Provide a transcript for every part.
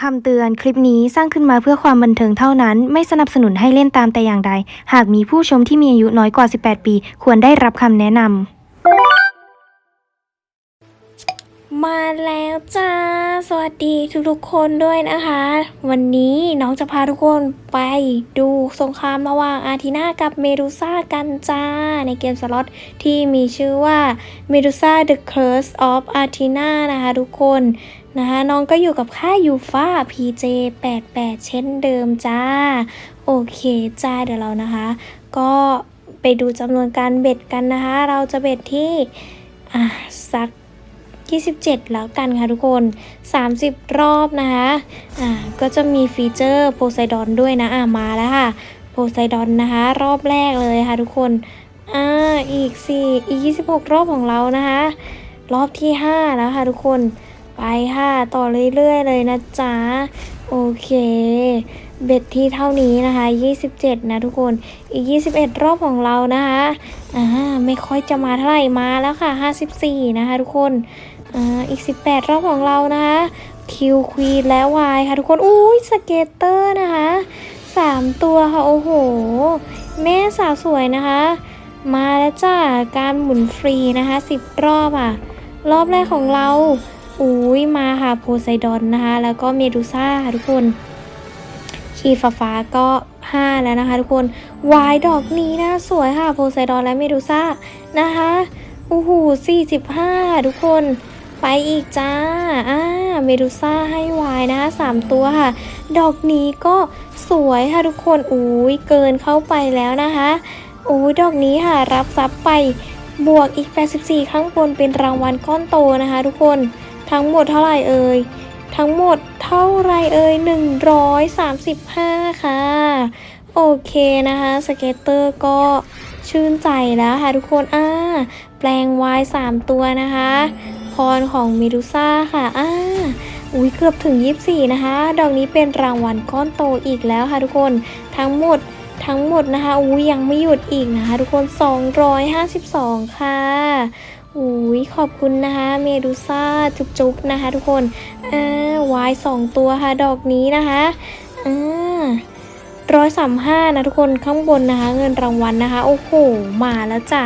คำเตือนคลิปนี้สร้างขึ้นมาเพื่อความบันเทิงเท่านั้น ไม่สนับสนุนให้เล่นตามแต่อย่างใด หากมีผู้ชมที่มีอายุน้อยกว่า 18 ปี ควรได้รับคำแนะนำ มาแล้วจ้า สวัสดีทุกๆคนด้วยนะคะ วันนี้น้องจะพาทุกคนไปดูสงครามระหว่างอาร์ทีนากับเมดูซ่ากันจ้า ในเกมสล็อตที่มีชื่อว่า Medusa The Curse of Athena นะคะทุกคนนะคะน้องก็อยู่กับค่ายยูฟ่า PJ 88 เช่นเดิมจ้า โอเคจ้าเดี๋ยวเรานะคะ ก็ไปดูจำนวนการเบ็ดกันนะคะ เราจะเบ็ดที่ อะสัก 27 แล้วกันค่ะทุกคน 30 รอบนะคะอ่าก็จะมีฟีเจอร์โพไซดอนด้วยนะอ่ามาแล้วค่ะโพไซดอนนะคะ รอบแรกเลยค่ะทุกคนอ่าอีกสี่อีก 26 รอบของเรานะคะ รอบที่ 5 แล้วค่ะทุกคนไปค่ะ ต่อเรื่อยๆเลยนะจ๊ะ โอเค เบ็ดที่เท่านี้นะคะ 27 นะทุกคน อีก 21 รอบของเรานะคะ อ่า ไม่ค่อยจะมาเท่าไหร่มาแล้วค่ะ 54 นะคะทุกคน อีก 18 รอบของเรานะคะคิวควีนและวายค่ะทุกคนอุ้ยสเกตเตอร์นะคะสามตัวค่ะ โอ้โห แม่สาวสวยนะคะ มาแล้วจ้าการหมุนฟรีนะคะ10รอบอะ รอบแรกของเราอุ้ยมาค่ะโพไซดอนนะคะ แล้วก็เมดูซ่าค่ะทุกคน ขีฟ้าฟ้าก็5แล้วนะคะ ทุกคนวายดอกนี้นะสวยค่ะโพไซดอนและเมดูซ่านะคะโอ้โห45ทุกคน ไปอีกจ้า อ่า เมดูซ่าให้วายนะคะ3ตัวค่ะ ดอกนี้ก็สวยค่ะทุกคน อุ้ยเกินเข้าไปแล้วนะคะอุ้ยดอกนี้ค่ะ รับซับไปบวกอีก 84 ข้างบนเป็นรางวัลก้อนโตนะคะ ทุกคน ทั้งหมดเท่าไหร่เอ่ย ทั้งหมดเท่าไรเอ่ย 135 ค่ะ โอเคนะคะ สเก็ตเตอร์ก็ชื่นใจแล้วค่ะทุกคน อ่า แปลงวาย3ตัวนะคะ พรของเมดูซ่าค่ะอ่าอุ้ยเกือบถึง 24 นะคะ ดอกนี้เป็นรางวัลก้อนโตอีกแล้วค่ะทุกคน ทั้งหมดทั้งหมดนะคะอุ้ยยังไม่หยุดอีกนะคะ ทุกคน 252 ค่ะอุ้ยขอบคุณนะคะ เมดูซ่าจุ๊บๆนะคะ ทุกคนอ่าวายสองตัวค่ะ ดอกนี้นะคะอ่าร้อยสามห้านะทุกคนข้างบนนะคะ เงินรางวัลนะคะ โอ้โห มาแล้วจ้ะ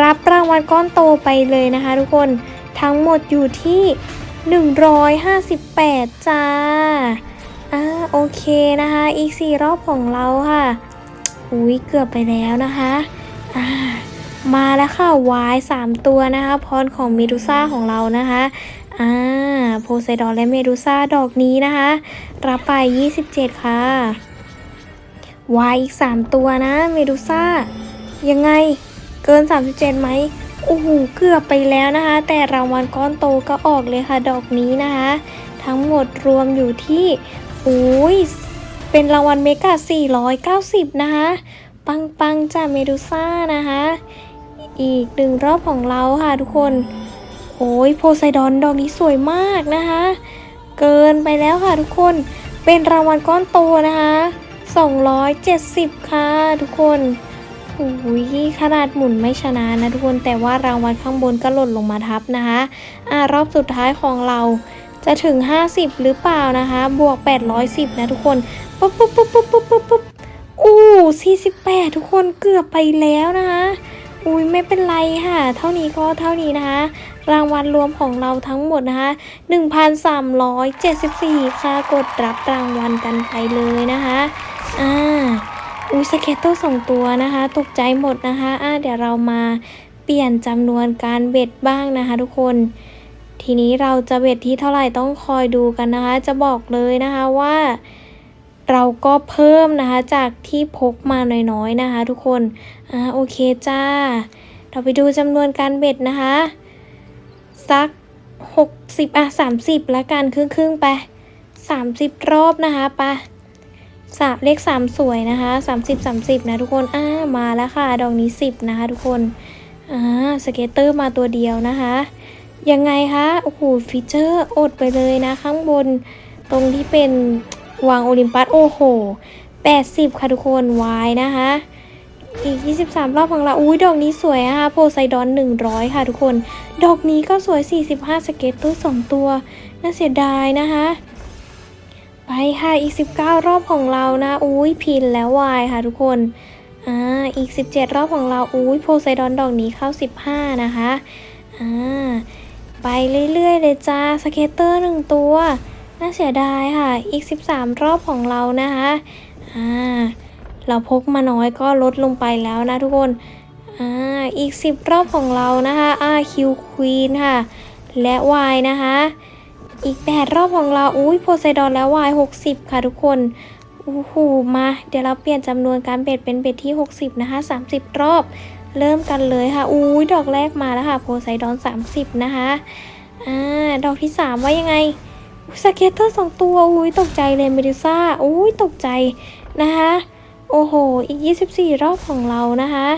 รับรางวัลก้อนโตไปเลยนะคะ ทุกคนทั้งหมดอยู่ที่ 158 จ้าอ่าโอเคนะคะ อีก 4 รอบของเราค่ะ อุ้ยเกือบไปแล้วนะคะอ่ามาแล้วค่ะวาย 3 ตัวนะคะพรของเมดูซ่าของเรานะคะอ่าโพไซดอนและเมดูซ่าดอกนี้นะคะ รับไป 27 ค่ะวายอีก 3 ตัวนะเมดูซ่ายังไง เกิน 37ไหมโอ้โหเกือบไปแล้วนะคะ แต่รางวัลก้อนโตก็ออกเลยค่ะ ดอกนี้นะคะ ทั้งหมดรวมอยู่ที่โอ้ยเป็นรางวัลเมกา490 นะคะ ปังปังๆจ้าเมดูซ่านะคะ อีกหนึ่งรอบของเราค่ะทุกคน โอ้ยโพไซดอนดอกนี้สวยมากนะคะ เกินไปแล้วค่ะทุกคนเป็นรางวัลก้อนโตนะคะ 270 ค่ะทุกคน อ้ยขนาดหมุนไม่ชนะนะทุกคนแต่ว่ารางวัลข้างบนก็หล่นลงมาทับนะคะอ่ารอบสุดท้ายของเราจะถึง 50 หรือเปล่านะคะ บวก 810 นะทุกคนปุ๊บปุ๊บปุ๊บปุ๊บปุ๊บปุ๊บปุ๊บอู้48 ทุกคนเกือบไปแล้วนะคะอุ้ยไม่เป็นไรค่ะ เท่านี้ก็เท่านี้นะคะ รางวัลรวมของเราทั้งหมดนะคะ 1,374 ค่ะ กดรับรางวัลกันไปเลยนะคะ อ่า อุ้ยสเก็ตเตอร์สองตัวนะคะ ตกใจหมดนะคะอ่าเดี๋ยวเรามาเปลี่ยนจำนวนการเบ็ดบ้างนะคะ ทุกคน ทีนี้เราจะเบ็ดที่เท่าไหร่ต้องคอยดูกันนะคะ จะบอกเลยนะคะว่าเราก็เพิ่มนะคะจากที่พกมาน้อยๆนะคะ ทุกคน อ่าโอเคจ้า เราไปดูจำนวนการเบ็ดนะคะ สัก 60 อะ 30 ละกันครึ่งครึ่งๆไป 30 รอบนะคะไปะ สามเลข3สวยนะคะ30 30นะทุกคนอ่ามาแล้วค่ะ ดอกนี้10นะคะ ทุกคนอ่าสเก็ตเตอร์มาตัวเดียวนะคะ ยังไงคะโอ้โหฟีเจอร์อดไปเลยนะ ข้างบนตรงที่เป็นวางโอลิมปัสโอ้โห80ค่ะทุกคนวายนะคะอีก 23 รอบของเรา อุ้ยดอกนี้สวยอะคะโพไซดอน 100 ค่ะทุกคน ดอกนี้ก็สวย 45 สเก็ตตู้2ตัว น่าเสียดายนะคะ ไปค่ะอีก 19 รอบของเรานะอุ้ยพินแล้ววายค่ะทุกคนอ่าอีก 17 รอบของเราอุ้ยโพไซดอนดอกนี้เข้า 15 นะคะอ่าไปเรื่อยๆเลยจ้าสเก็ตเตอร์หนึ่งตัวน่าเสียดายค่ะ อีก 13 รอบของเรานะคะอ่าเราพกมาน้อยก็ลดลงไปแล้วนะทุกคนอ่าอีก 10 รอบของเรานะคะอ่าคิวควีนค่ะ และวายนะคะ อีก 8 รอบของเราอุ้ยโพไซดอนแล้ววาย60 ค่ะทุกคนโอ้โหมา เดี๋ยวเราเปลี่ยนจำนวนการเบ็ดเป็นเบ็ดที่ 60 นะคะ 30 รอบ เริ่มกันเลยค่ะอุ้ยดอกแรกมาแล้วค่ะโพไซดอน 30 นะคะอ่าดอกที่ 3 ว่ายังไงสเก็ตเตอร์สองตัวอุ้ยตกใจเลยเมดูซ่าอุ้ยตกใจนะคะโอ้โห อีก 24 รอบของเรานะคะ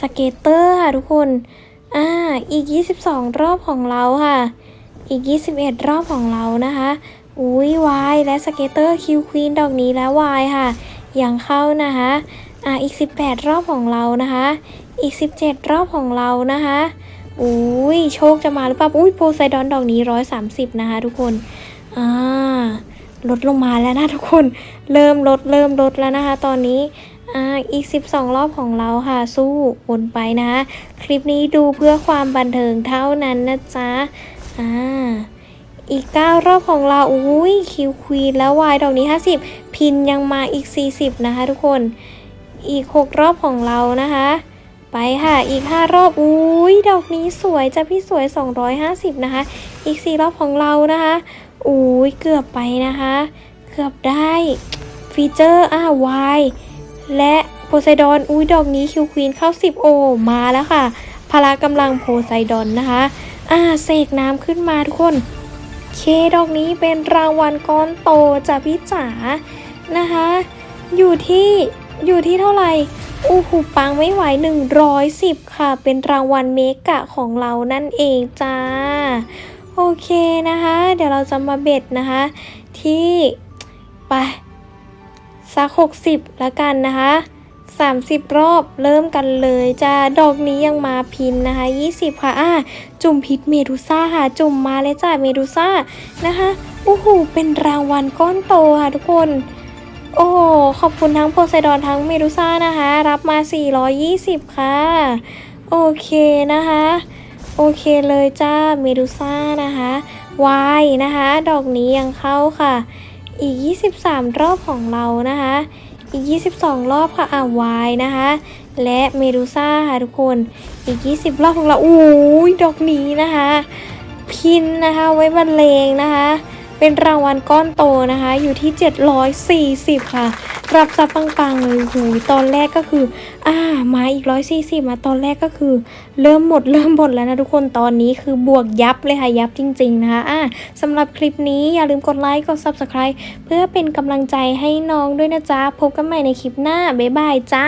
สเก็ตเตอร์ค่ะทุกคนอ่าอีก 22 รอบของเราค่ะ อีก 21 รอบของเรานะคะ อุ้ยวายและสเกตเตอร์คิวควีนดอกนี้แล้ววายค่ะ ยังเข้านะคะอ่าอีก 18 รอบของเรานะคะ อีก 17 รอบของเรานะคะอุ้ยโชคจะมาหรือเปล่าอุ้ยโพไซดอนดอกนี้ 130 นะคะทุกคนอ่าลดลงมาแล้วนะทุกคน เริ่มลดเริ่มลดแล้วนะคะ ตอนนี้อ่าอีก 12 รอบของเราค่ะ สู้วนไปนะคะ คลิปนี้ดูเพื่อความบันเทิงเท่านั้นนะจ๊ะ อ่าอีก 9 รอบของเราอุ้ยคิวควีนแล้ววายดอกนี้ 50 พินยังมาอีก 40 นะคะทุกคนอีก 6 รอบของเรานะคะ ไปค่ะอีก 5 รอบอุ้ยดอกนี้สวยจะพี่สวย 250 นะคะ อีก 4 รอบของเรานะคะอุ้ยเกือบไปนะคะ เกือบได้ฟีเจอร์อ่าวายและโพไซดอนอุ้ยดอกนี้คิวควีนเข้า 10 โอ มาแล้วค่ะพละกำลังโพไซดอนนะคะ อ่าเสกน้ำขึ้นมาทุกคน เคดอกนี้เป็นรางวัลก้อนโตจากพี่จ๋านะคะ อยู่ที่อยู่ที่เท่าไหร่อู้หูปังไม่ไหว 110 ค่ะ เป็นรางวัลเมกะของเรานั่นเองจ้า โอเคนะคะ เดี๋ยวเราจะมาเบ็ดนะคะ ที่ ไป สัก 60 แล้วกันนะคะ 30 รอบเริ่มกันเลยจ้าดอกนี้ยังมาพินนะคะ 20 ค่ะอ่าจุ่มพิษเมดูซ่าค่ะ จุ่มมาเลยจ้าเมดูซ่านะคะโอ้โหเป็นรางวัลก้อนโตค่ะทุกคนโอ้ขอบคุณทั้งโพไซดอนทั้งเมดูซ่านะคะ รับมา 420 ค่ะ โอเคนะคะ โอเคเลยจ้าเมดูซ่านะคะวายนะคะ ดอกนี้ยังเข้าค่ะ อีก 23 รอบของเรานะคะ อีก 22 รอบค่ะอ่าวายนะคะ และเมดูซ่าค่ะทุกคนอีก 20 รอบของเราอู้ยดอกนี้นะคะ พินนะคะไว้บรรเลงนะคะ เป็นรางวัลก้อนโตนะคะ อยู่ที่ 740 ค่ะ รับซับปังๆเลยหูยตอนแรกก็คืออ่ามาอีก 140 มาตอนแรกก็คือ เริ่มหมดเริ่มหมดแล้วนะทุกคนตอนนี้คือบวกยับเลยค่ะ ยับจริง ๆ นะคะอ่าสำหรับคลิปนี้อย่าลืมกดไลค์กด Subscribe เพื่อเป็นกำลังใจให้น้องด้วยนะจ๊ะ พบกันใหม่ในคลิปหน้า บ๊ายบายจ้า